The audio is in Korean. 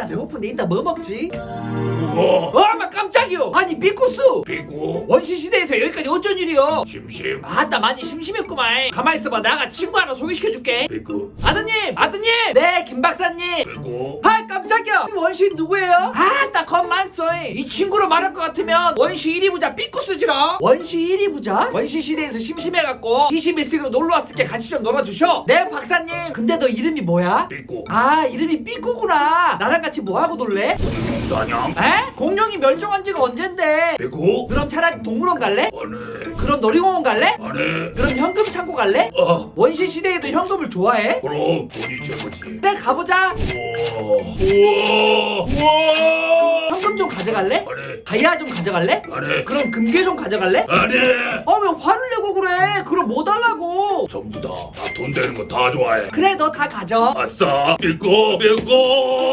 아따 배고픈데 이따 뭐 먹지? 우와 어마 깜짝이요. 아니 삐꾸스! 삐꾸 원시 시대에서 여기까지 어쩐 일이요? 심심. 아따 많이 심심했구만. 가만 있어봐. 나가 친구 하나 소개시켜줄게. 삐꾸 아드님! 아드님! 네 김 박사님. 삐꾸 아 깜짝이야. 이 원시인 누구예요? 아따 겁많소이. 이 친구로 말할 것 같으면 원시 1위 부자 삐꾸스지라 원시 1위 부자? 원시 시대에서 심심해갖고 21세기로 놀러 왔을 게. 같이 좀 놀아주쇼 네 박사님. 근데 너 이름이 뭐야? 삐꾸 아 이름이 삐꾸구나. 나랑 같이 뭐 하고 놀래? 사냥. 에? 공룡이 멸종 한 지가 언젠데. 삐꾸 그럼 차라리 동물원 갈래? 안해 그럼 놀이공원 갈래? 안해 그럼 현금 창고 갈래? 어. 원시 시대에도 현금을 좋아해? 그럼 돈이 최고지. 그래 가보자. 우와. 우와. 우와. 현금 좀 가져갈래? 안해 다이아 좀 가져갈래? 안해 그럼 금괴 좀 가져갈래? 안해 어왜 화를 내고 그래? 그럼 뭐 달라고? 전부 다다 돈 되는 거 다 좋아해. 그래 너 다 가져. 아싸. 삐꾸 삐꾸